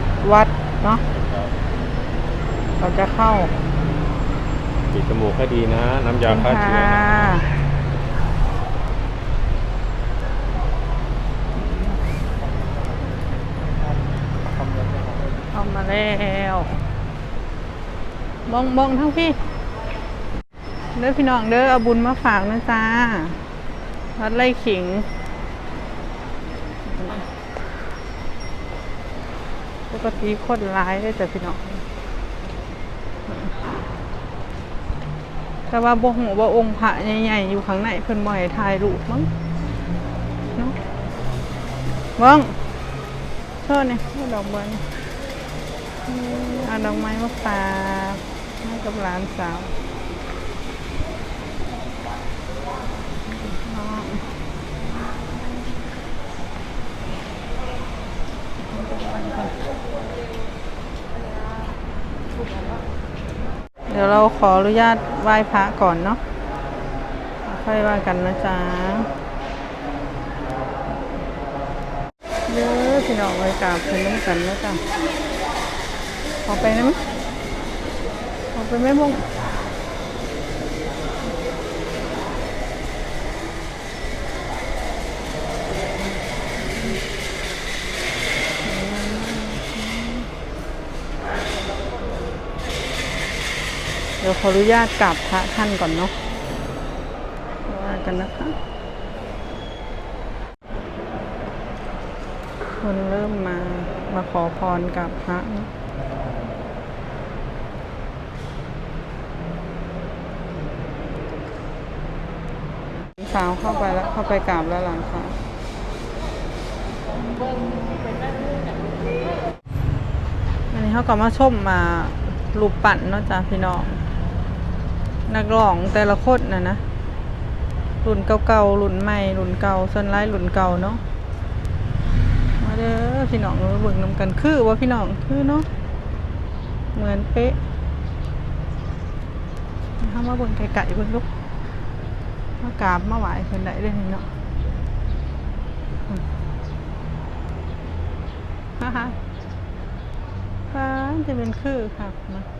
ดวัดเนาะเราจะเข้าปิดจมูกให้ดีนะ น้ำยาฆ่าเชื้อค่ะเอามาแล้วบองบองทั้งพี่เด้อพี่น้องเด้อเอาบุญมาฝากนะจ้าวัดไร่ขิง ปกติคนร้ายได้แต่พี่น้องแต่ว่าบ่หูว่าองค์พระใหญ่ๆอยู่ข้างในเพิ่นบ่ให้ถ่ายรูปมั้งเนาะเบิ่งเชิญนี่เอาดอกไม้อืมเอาดอกไม้มาฝากให้กับหลานสาวน้อง เดี๋ยวเราขออนุญาตไหว้พระก่อนเนาะค่อยว่ากันนะจ๊ะเด้อพี่น้องเลยกราบเพิ่นน้ำกันแล้วจ้ะขอไปนะมั้ยขอไปไม่มง ขออนุญาตกราบพระท่านก่อนเนาะว่ากันนะคะ คนเริ่มมามาขอพรกับพระสาวเข้าไปแล้วเข้าไปกราบแล้วหลังค่ะอันนี้เขาก็มาชมมารูปปั่นเนาะจ้ะพี่น้อง นักร้องแต่ละคนนะนะรุ่นเก่าๆรุ่นใหม่รุ่นเก่าส่วนไล่รุ่นเก่าเนาะมาเด้อพี่น้องมาเบิ่งนำกันคือว่าพี่น้องคือเนาะเหมือนเป๊ะถ้ามาเบิ่งไก่ๆเบิ่งลูกมากราบมาไหวเพิ่นได้เลยเนาะฮ่าฮ่าฟ้าจะเป็นคือครับมา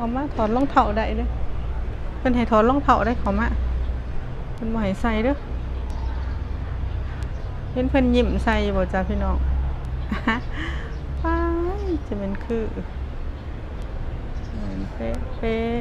เอามาถอดรองเท้าได้เด้อเป็นให้ถอดรองเท้าได้เขามาเป็นบ่ให้ใส่เด้อเห็นเพิ่นยิ้มใส่บ่จ้าพี่น้องว้าจะเป็นคือเหมือนเป๊ะเป๊ะ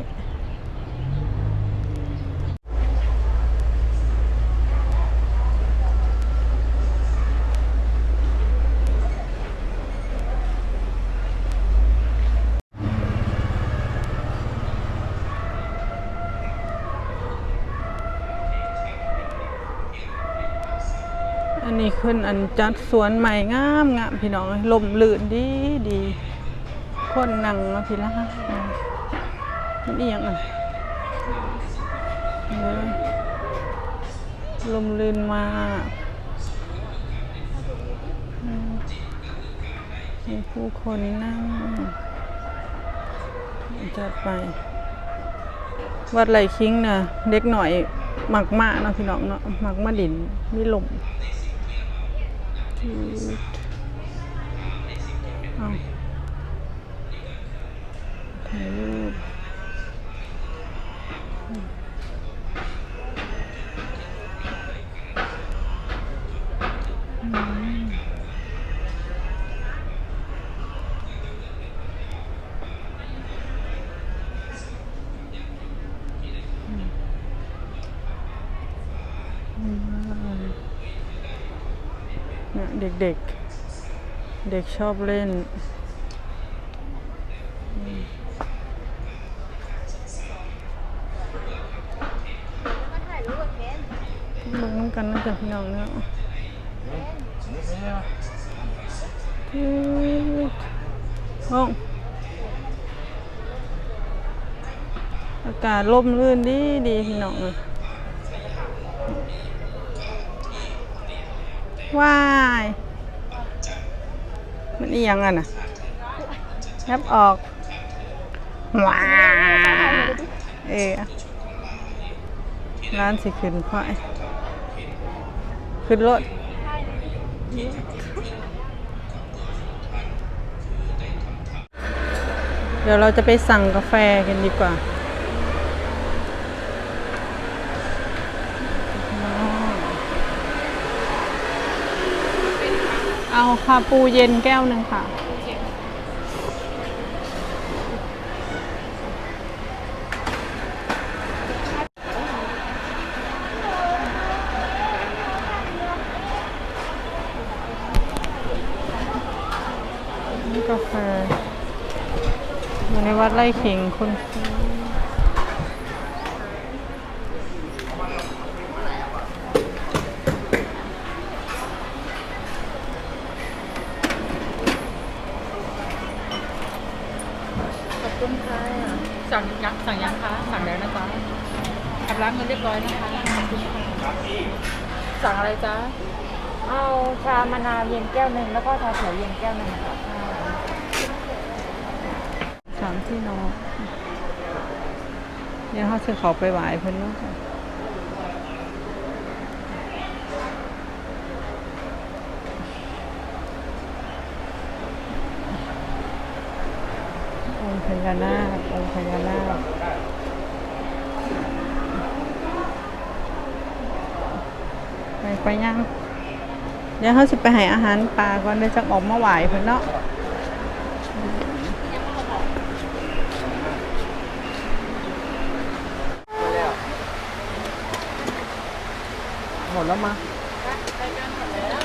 อันนี้ขึ้นอันจัดสวนใหม่งามงามพี่น้องลมลื่นดีดีคนนั่งพี่ละนอีหยังอะลมลื่นมากมีผู้คนนั่งจัดไป วัดไหลคิงนะเด็กหน่อยหมักมากเนาะพี่น้องเนาะหมักมาดินมีลม จืดเอาถ่ายรูปอืม เด็กๆเด็กชอบเล่นเบิ่งน้ำกันนะจ๊ะพี่น้องเนาะห้องอากาศร่มรื่นดีดีพี่น้องเลย ว้ายมันอียังอะนะนับออกว้าเออร้านสิขึ้นพ่อยขึ้นรถเดี๋ยวเราจะไปสั่งกาแฟกันดีกว่า เอาคาปูเย็นแก้วหนึ่งค่ะ นี่กาแฟอยู่ในวัดไร่ขิงคุณซื้อขอบคุณค่ะ สั่งยังสั่งยังคะสั่งแล้วนะจ๊ะ ชำระเงินเรียบร้อยนะคะขอบคุณค่ะสั่งอะไรจ๊ะเอาชามะนาวเย็นแก้วหนึ่งแล้วก็ชาเขียวเย็นแก้วหนึ่งค่ะสามที่นอนเดี๋ยวเขาจะเขาไปไหวเพิ่นว่าค่ะองค์พญานาคองค์พญานาค ไปยัง เดี๋ยวเขาสิไปให้อาหารปลาก่อนเดี๋ยวจะออกมาไหวเพิ่อนเนาะหมดแล้วมา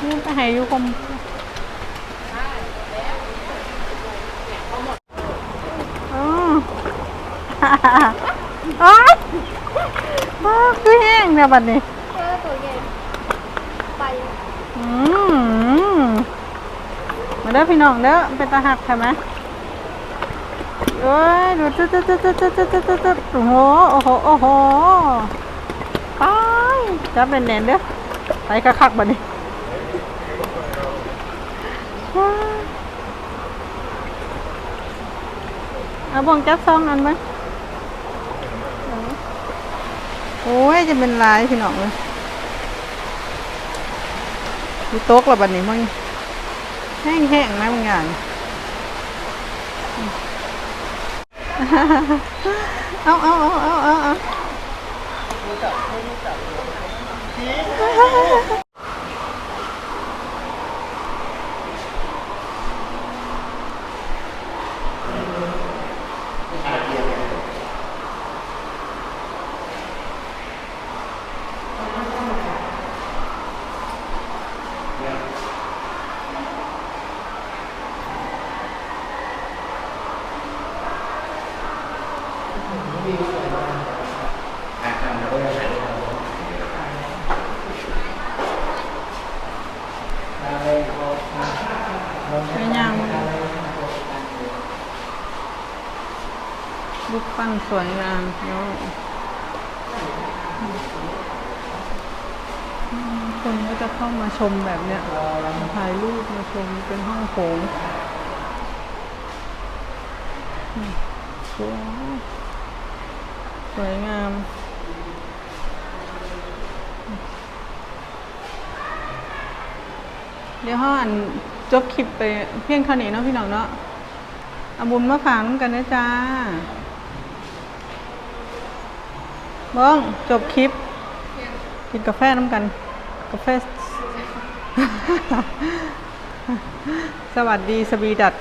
นี่ไปให้อยุคมอ๋ออ๋ออ๋อคือแห้งเนี่ยบัดนี้ เออตัวเย็นไป อื มาเด้อพี่น้องเด้อเป็นตาหักใช่ไหมเอ้ยดูตึ๊ดตึ๊ดตึ๊ดตึ๊ดตึ๊ดตึ๊ดตึ๊ดตึ๊ดโอ้โหโอ้โหโอ้โหไปจับแน่นๆเด้อไปคักๆบัดนี้เอาบ่งจับซองอันไหมโอ้ยจะเป็นลายพี่น้องเลย มีโต๊ะละบันนี้มั้งแห้งๆนะมึงอย่างเอาเอาเอาเอาเอาเอา ไม่ยังลูกปั้นสวยงามเนาะคนก็จะเข้ามาชมแบบเนี้ยถ่ายรูปมาชมเป็นห้องโถงสวยสวยงามเดี๋ยวห้อัน จบคลิปไปเพียงเท่านี้เนาะพี่น้องเนาะเอาบุญมาฝากน้ำกันนะจ้าบ้องจบคลิป กินกาแฟน้ำกัน กาแฟ สวัสดีสวีดัต